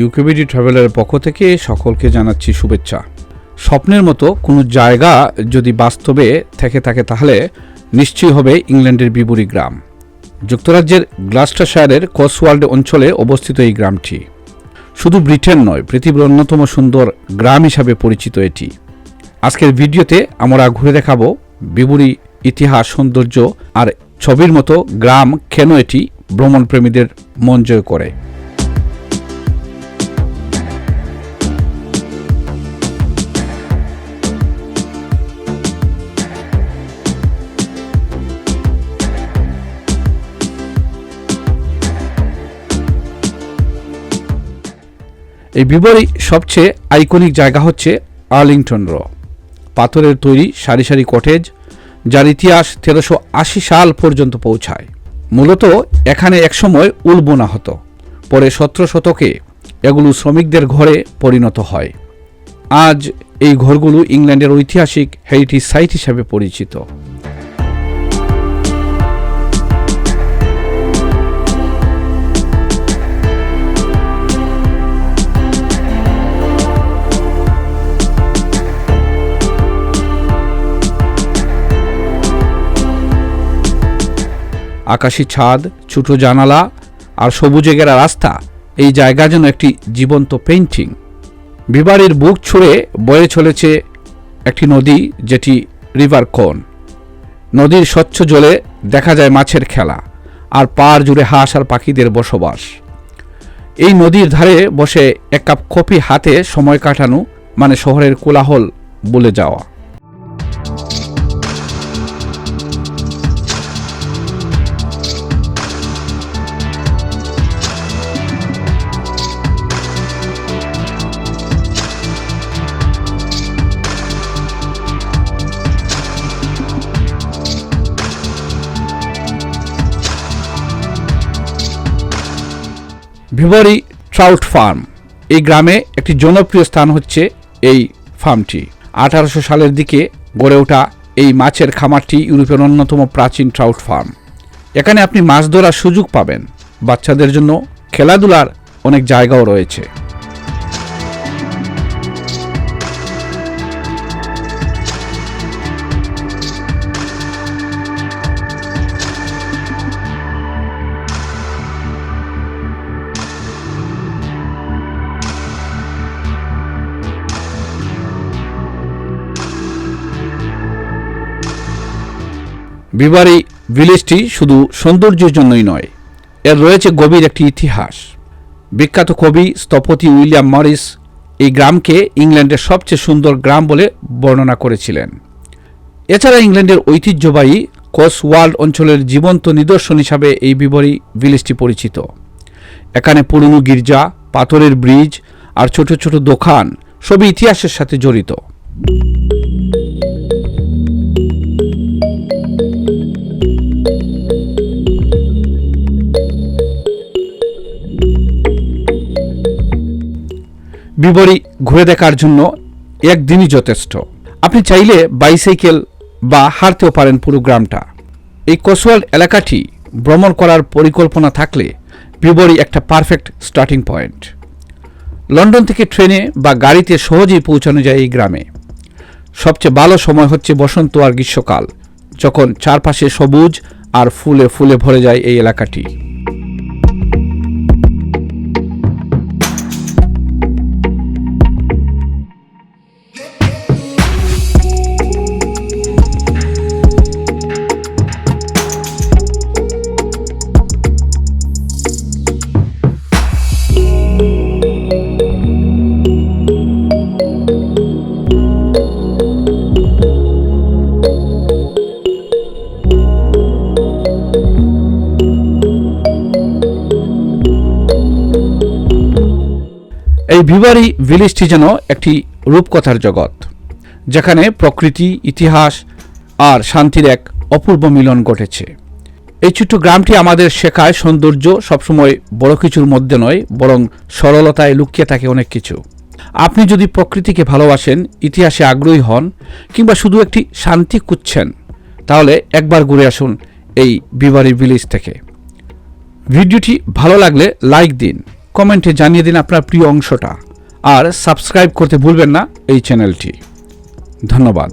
UKBD ট্রাভেলের পক্ষ থেকে সকলকে জানাচ্ছি শুভেচ্ছা। স্বপ্নের মতো কোনো জায়গা যদি বাস্তবে থেকে থাকে তাহলে নিশ্চয়ই হবে ইংল্যান্ডের বিবুরি গ্রাম। যুক্তরাজ্যের গ্লাস্টারশায়ারের কসওয়ার্ল্ড অঞ্চলে অবস্থিত এই গ্রামটি। শুধু ব্রিটেন নয়, পৃথিবীর অন্যতম সুন্দর গ্রাম হিসাবে পরিচিত এটি। আজকের ভিডিওতে আমরা ঘুরে দেখাবো বিবুরি ইতিহাস, সৌন্দর্য আর ছবির মতো গ্রাম কেন এটি ভ্রমণপ্রেমীদের মন জয় করে। এই বিবরী সবচেয়ে আইকনিক জায়গা হচ্ছে আর্লিংটন র। পাথরের তৈরি সারি সারি কটেজ, যার ইতিহাস তেরোশো আশি সাল পর্যন্ত পৌঁছায়। মূলত এখানে একসময় উল বোনা হতো, পরে সতেরো শতকে এগুলো শ্রমিকদের ঘরে পরিণত হয়। আজ এই ঘরগুলো ইংল্যান্ডের ঐতিহাসিক হেরিটেজ সাইট হিসেবে পরিচিত। আকাশি ছাদ, ছোট জানালা আর সবুজে ঘেরা রাস্তা, এই জায়গা যেন একটি জীবন্ত পেইন্টিং বিবাড়ির বুক ছুঁড়ে বয়ে চলেছে একটি নদী, যেটি রিভার কোন নদীর স্বচ্ছ জলে দেখা যায় মাছের খেলা আর পার জুড়ে হাঁস আর পাখিদের বসবাস। এই নদীর ধারে বসে এক কাপ কফি হাতে সময় কাটানো মানে শহরের কোলাহল বলে যাওয়া। ভিবরি ট্রাউট ফার্ম। এই গ্রামে একটি জনপ্রিয় স্থান হচ্ছে এই ফার্মটি। আঠারোশো সালের দিকে গড়ে ওঠা এই মাছের খামারটি ইউরোপের অন্যতম প্রাচীন ট্রাউট ফার্ম। এখানে আপনি মাছ ধরার সুযোগ পাবেন। বাচ্চাদের জন্য খেলাধুলার অনেক জায়গাও রয়েছে। বিবারি ভিলেজটি শুধু সৌন্দর্যের জন্যই নয়, এর রয়েছে গভীর একটি ইতিহাস। বিখ্যাত কবি স্থপতি উইলিয়াম মরিস এই গ্রামকে ইংল্যান্ডের সবচেয়ে সুন্দর গ্রাম বলে বর্ণনা করেছিলেন। এছাড়া ইংল্যান্ডের ঐতিহ্যবাহী কোসওয়ার্ল্ড অঞ্চলের জীবন্ত নিদর্শন হিসাবে এই বিবরী ভিলেজটি পরিচিত। এখানে পুরনো গির্জা, পাথরের ব্রিজ আর ছোট ছোট দোকান সবই ইতিহাসের সাথে জড়িত। বিবরী ঘুরে দেখার জন্য একদিনই যথেষ্ট। আপনি চাইলে বাইসাইকেল বা হারতেও পারেন পুরো গ্রামটা। এই কোসওয়াল এলাকাটি ভ্রমণ করার পরিকল্পনা থাকলে বিবরী একটা পারফেক্ট স্টার্টিং পয়েন্ট। লন্ডন থেকে ট্রেনে বা গাড়িতে সহজেই পৌঁছানো যায় এই গ্রামে। সবচেয়ে ভালো সময় হচ্ছে বসন্ত আর গ্রীষ্মকাল, যখন চারপাশে সবুজ আর ফুলে ফুলে ভরে যায় এই এলাকাটি। এই ভিবারি ভিলেজটি যেন একটি রূপকথার জগৎ, যেখানে প্রকৃতি, ইতিহাস আর শান্তির এক অপূর্ব মিলন ঘটেছে। এই ছোট্ট গ্রামটি আমাদের শেখায় সৌন্দর্য সবসময় বড় কিছুর মধ্যে নয়, বরং সরলতায় লুকিয়ে থাকে অনেক কিছু। আপনি যদি প্রকৃতিকে ভালোবাসেন, ইতিহাসে আগ্রহী হন, কিংবা শুধু একটি শান্তি খুঁজছেন, তাহলে একবার ঘুরে আসুন এই বিবারি ভিলেজ থেকে। ভিডিওটি ভালো লাগলে লাইক দিন। কমেন্টে জানিয়ে দিন আপনার প্রিয় অংশটা। আর সাবস্ক্রাইব করতে ভুলবেন না এই চ্যানেলটি। ধন্যবাদ।